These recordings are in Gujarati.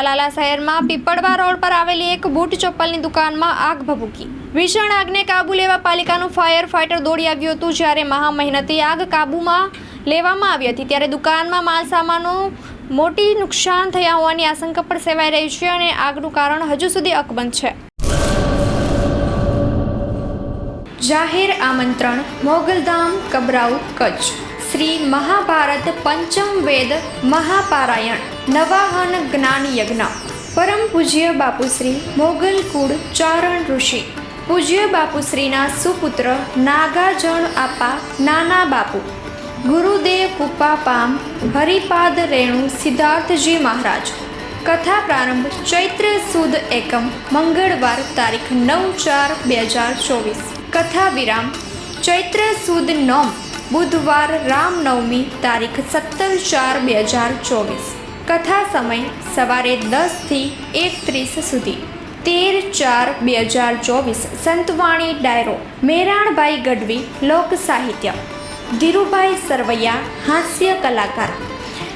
તાલાલા શહેરમાં પીપળવા રોડ પર આવેલી એક બૂટ ચપ્પલની દુકાનમાં આગ ભભૂકી. ભીષણ આગને કાબુ લેવા પાલિકાનું ફાયર ફાઇટર દોડી આવ્યું હતું જ્યારે મહા મહેનતે આગ કાબૂમાં લેવામાં આવી હતી ત્યારે દુકાનમાં માલ સામાનો મોટી નુકસાન થયા હોવાની આશંકા પણ સેવાઈ રહી છે અને આગનું કારણ હજુ સુધી અકબંધ છે. જાહેર આમંત્રણ, મોગલધામ, કબરાઉ, કચ્છ. શ્રી મહાભારત પંચમ વેદ મહાપારાયણ, નવાહન જ્ઞાન યજ્ઞ. પરમ પૂજ્ય બાપુશ્રી મોગલ કુળ ચારણ ઋષિ. પૂજ્ય બાપુશ્રીના સુપુત્ર નાગાજણ આપા નાના બાપુ. ગુરુદેવ કુપા પામ હરિપાદ રેણુ સિદ્ધાર્થજી મહારાજ. કથા પ્રારંભ ચૈત્ર સુદ એકમ, મંગળવાર તારીખ નવ ચાર બે હજાર ચોવીસ. કથા વિરામ ચૈત્ર સુદ નોમ. બુધવાર રામનવમી તારીખ સત્તર ચાર બે હજાર ચોવીસ. કથા સમય સવારે દસથી એકત્રીસ સુધી. તેર ચાર બે હજાર ચોવીસ સંતવાણી ડાયરો, મેરાણભાઈ ગઢવી, લોક સાહિત્ય. ધીરુભાઈ સરવૈયા, હાસ્ય કલાકાર.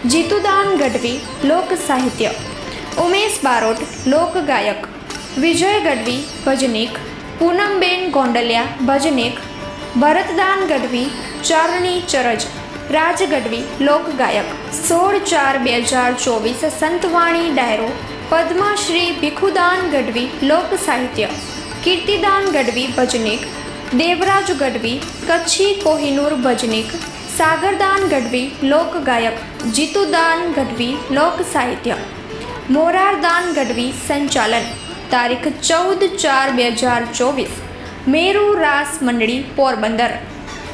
જીતુદાન ગઢવી, લોક સાહિત્ય. ઉમેશ બારોટ, લોક ગાયક. વિજય ગઢવી, ભજનીક. પૂનમબેન ગોંડલિયા, ભજનીક. ભરતદાન ગઢવી ચારણી ચરજ. રાજ ગઢવી લોક ગાયક સોળ ચાર બે હજાર ચોવીસ સંતવાણી ડાયરો. પદ્મશ્રી ભીખુદાન ગઢવી લોક સાહિત્ય. કીર્તિદાન ગઢવી ભજનિક. દેવરાજ ગઢવી કચ્છી કોહિનૂર ભજનિક. સાગરદાન ગઢવી લોક ગાયક જીતુદાન ગઢવી લોક સાહિત્ય. મોરારદાન ગઢવી સંચાલન. તારીખ ચૌદ ચાર બે હજાર ચોવીસ. મેરુ રાસ મંડળી પોરબંદર.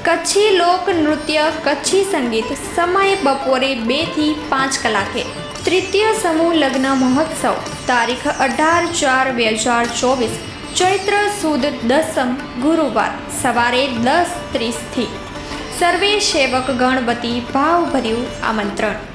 કચ્છી લોક નૃત્ય, કચ્છી સંગીત સમય બપોરે બેથી પાંચ કલાકે. તૃતીય સમૂહ લગ્ન મહોત્સવ, તારીખ અઢાર ચાર બે હજાર ચોવીસ. ચૈત્ર સુદ દસમ ગુરુવાર, સવારે દસ ત્રીસથી સર્વે સેવક ગણપતિ ભાવભર્યું આમંત્રણ.